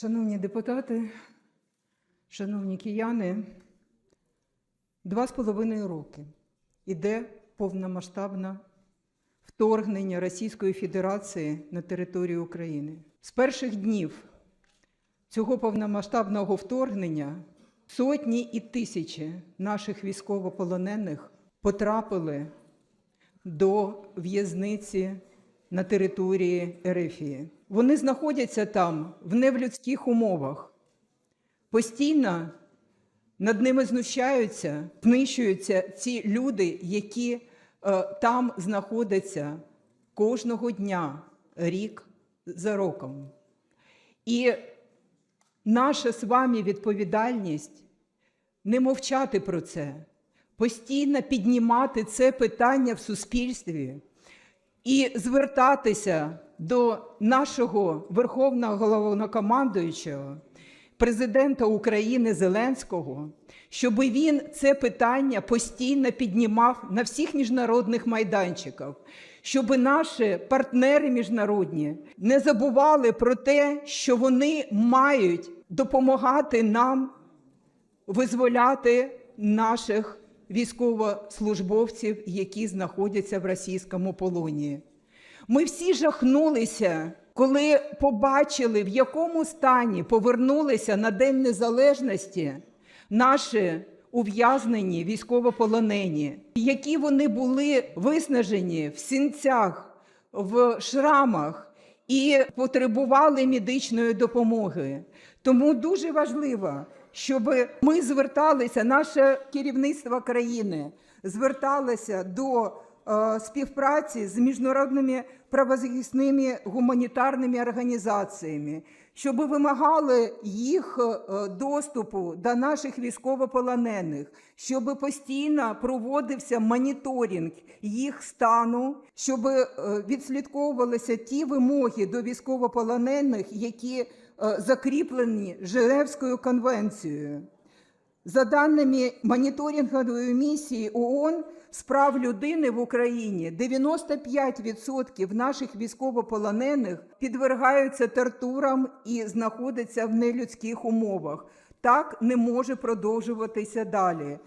Шановні депутати, шановні кияни, два з половиною роки іде повномасштабне вторгнення Російської Федерації на територію України. З перших днів цього повномасштабного вторгнення сотні і тисячі наших військовополонених потрапили до в'язниці на території Ерефії. Вони знаходяться там в невлюдських умовах. Постійно над ними знущаються, знищуються ці люди, які е, там знаходяться кожного дня, рік за роком. І наша з вами відповідальність не мовчати про це, постійно піднімати це питання в суспільстві і звертатися до нашого верховного головнокомандуючого, президента України Зеленського, щоб він це питання постійно піднімав на всіх міжнародних майданчиках, щоб наші партнери міжнародні не забували про те, що вони мають допомагати нам визволяти наших військовослужбовців, які знаходяться в російському полоні. Ми всі жахнулися, коли побачили, в якому стані повернулися на День Незалежності наші ув'язнені військовополонені, які вони були виснажені в сінцях, в шрамах і потребували медичної допомоги. Тому дуже важливо, щоб ми зверталися, наше керівництво країни зверталося до е, співпраці з міжнародними правозахисними гуманітарними організаціями, щоб вимагали їх е, доступу до наших військовополонених, щоб постійно проводився моніторинг їх стану, щоб е, відслідковувалися ті вимоги до військовополонених, які закріплені Женевською конвенцією. За даними моніторингової місії ООН з прав людини в Україні, 95% наших військовополонених підвергаються тортурам і знаходяться в нелюдських умовах. Так не може продовжуватися далі.